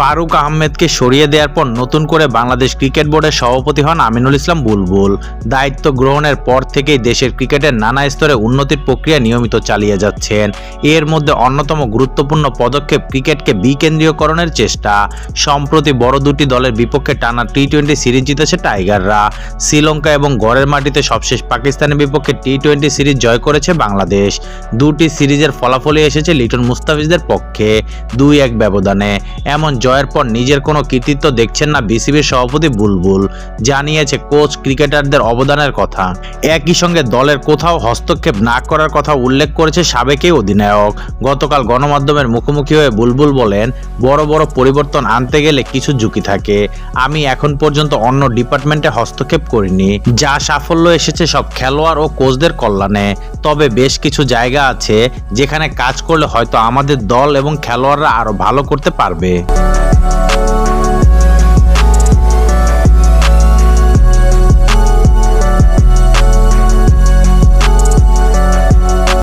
ফারুক আহমেদকে সরিয়ে দেওয়ার পর নতুন করে বাংলাদেশ ক্রিকেট বোর্ডের সভাপতি হন আমিনুল ইসলাম বুলবুল। দায়িত্ব গ্রহণের পর থেকেই দেশের ক্রিকেটের নানা স্তরে উন্নতির প্রক্রিয়া নিয়মিত চালিয়ে যাচ্ছেন। এর মধ্যে অন্যতম গুরুত্বপূর্ণ পদক্ষেপ ক্রিকেটকে বিকেন্দ্রীয়করণের চেষ্টা। সম্প্রতি বড় দুটি দলের বিপক্ষে টানা টি টোয়েন্টি সিরিজ জিতেছে টাইগাররা। শ্রীলঙ্কা এবং গড়ের মাটিতে সবশেষ পাকিস্তানের বিপক্ষে টি টোয়েন্টি সিরিজ জয় করেছে বাংলাদেশ। দুটি সিরিজের ফলাফলই এসেছে লিটন মুস্তাফিজদের পক্ষে। দুই এক ব্যবধানে। এমন জয়ের পর নিজের কোনো কৃতিত্ব দেখছেন না বিসিবির সভাপতি বুলবুল। জানিয়েছে কোচ ক্রিকেটারদের অবদানের কথা। একই সঙ্গে দলের কোথাও হস্তক্ষেপ না করার কথা উল্লেখ করেছে সাবেক এই অধিনায়ক। গতকাল গণমাধ্যমের মুখোমুখি হয়ে বুলবুল বলেন, বড় বড় পরিবর্তন আনতে গেলে কিছু ঝুঁকি থাকে। আমি এখন পর্যন্ত অন্য ডিপার্টমেন্টে হস্তক্ষেপ করিনি। যা সাফল্য এসেছে সব খেলোয়াড় ও কোচদের কল্যাণে। তবে বেশ কিছু জায়গা আছে যেখানে কাজ করলে হয়তো আমাদের দল এবং খেলোয়াড়রা আরও ভালো করতে পারবে।